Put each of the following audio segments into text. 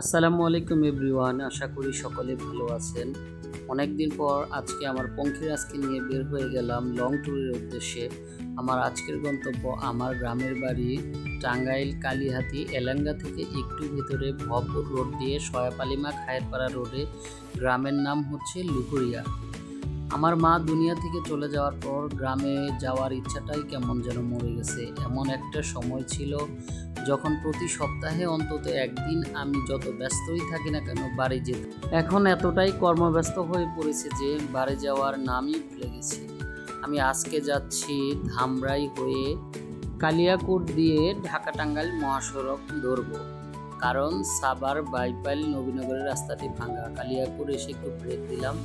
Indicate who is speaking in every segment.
Speaker 1: আসসালামু আলাইকুম এভরিওয়ান, আশা করি সকলে ভালো আছেন। অনেকদিন পর আজকে আমার পঙ্খিরাজকে নিয়ে বের হয়ে গেলাম লং ট্যুরের উদ্দেশ্যে। আমার আজকের গন্তব্য আমার গ্রামের বাড়ি টাঙ্গাইল কালীহাতি এলাঙ্গা থেকে একটু ভিতরে ভবপুর রোড দিয়ে সয়াপালিমা খায়েরপাড়া রোডে। গ্রামের নাম হচ্ছে লুকুরিয়া আমার মা দুনিয়া থেকে চলে যাওয়ার পর গ্রামে যাওয়ার ইচ্ছাটাই কেমন যেন মরে গেছে। এমন একটা সময় ছিল যখন প্রতি সপ্তাহে অন্তত একদিন আমি যত ব্যস্তই থাকি না কেন বাড়ি যেতে এখন এতটাই কর্মব্যস্ত হয়ে পড়েছে যে বাড়ি যাওয়ার নামই ভুলে গেছি। আমি আজকে যাচ্ছি ধামরাই হয়ে কালিয়াকোট দিয়ে ঢাকা টাঙ্গাইল মহাসড়ক ধরবো। কারণ সাবার বাইপাইল নবীনগরের রাস্তাটি ভাঙা। কালিয়াকুর এসে একটু ব্রেক দিলাম।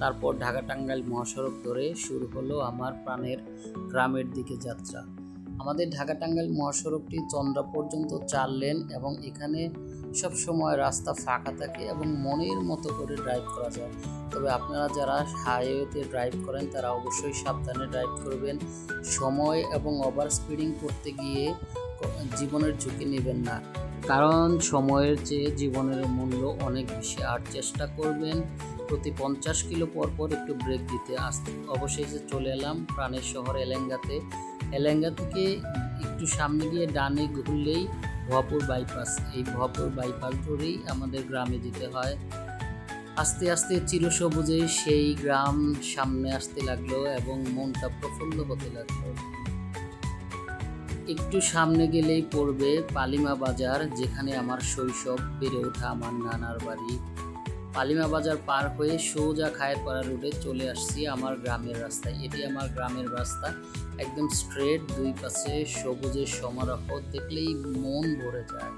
Speaker 1: তারপর ঢাকা টাঙ্গাইল মহাসড়ক ধরে শুরু হলো আমার প্রাণের গ্রামের দিকে যাত্রা। আমাদের ঢাকা টাঙ্গাইল মহাসড়কটি চন্দ্রা পর্যন্ত চার লেন এবং এখানে সব সময় রাস্তা ফাঁকা থাকে এবং মনের মতো করে ড্রাইভ করা যায়। তবে আপনারা যারা হাইওয়েতে ড্রাইভ করেন, তারা অবশ্যই সাবধানে ড্রাইভ করবেন। সময় এবং ওভার স্পিডিং করতে গিয়ে জীবনের ঝুঁকি নেবেন না। কারণ সময়ের চেয়ে জীবনের মূল্য অনেক বেশি। আর চেষ্টা করবেন প্রতি পঞ্চাশ কিলো পর পর একটু ব্রেক দিতে। আসতে অবশেষে চলে এলাম প্রাণের শহর এলেঙ্গাতে। এলেঙ্গা থেকে একটু সামনে গিয়ে ডানে ঘুরলেই ভপুর বাইপাস এই ভপুর বাইপাস ধরেই আমাদের গ্রামে যেতে হয়। আস্তে আস্তে চিরসবুজে সেই গ্রাম সামনে আসতে লাগল এবং মনটা প্রফুল্ল হতে লাগল। একটু সামনে গেলেই পড়বে পালিমা বাজার, যেখানে আমার শৈশব বেড়ে ওঠা আমার নানার বাড়ি। পালিমা বাজার পার হয়ে সোজা খায়েরপাড়া রোডে চলে আসছি আমার গ্রামের রাস্তায়। এটি আমার গ্রামের রাস্তা। একদম স্ট্রেট দুই পাশে সবুজের সমারোহ, দেখলেই মন ভরে যায়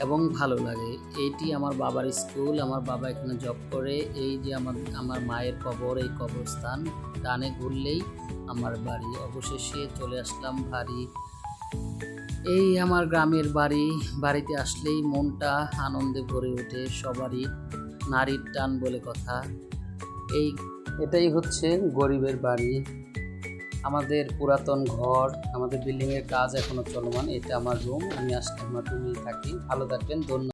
Speaker 1: এবং ভালো লাগে। এইটি আমার বাবার স্কুল আমার বাবা এখানে জব করে। এই যে আমার আমার মায়ের কবর, এই কবরস্থান, ডানে ঘুরলেই আমার বাড়ি। অবশেষে চলে আসলাম বাড়ি। এই আমার গ্রামের বাড়ি। বাড়িতে আসলেই মনটা আনন্দে ভরে ওঠে সবারই। নারীর টান বলে কথা। এই এটাই হচ্ছে গরিবের বাড়ি। আমাদের পুরাতন ঘর, আমাদের বিল্ডিংয়ের কাজ এখনও চলমান। এটা আমার রুম আমি আসলে আমার রুমেই থাকি। ভালো থাকবেন, ধন্যবাদ।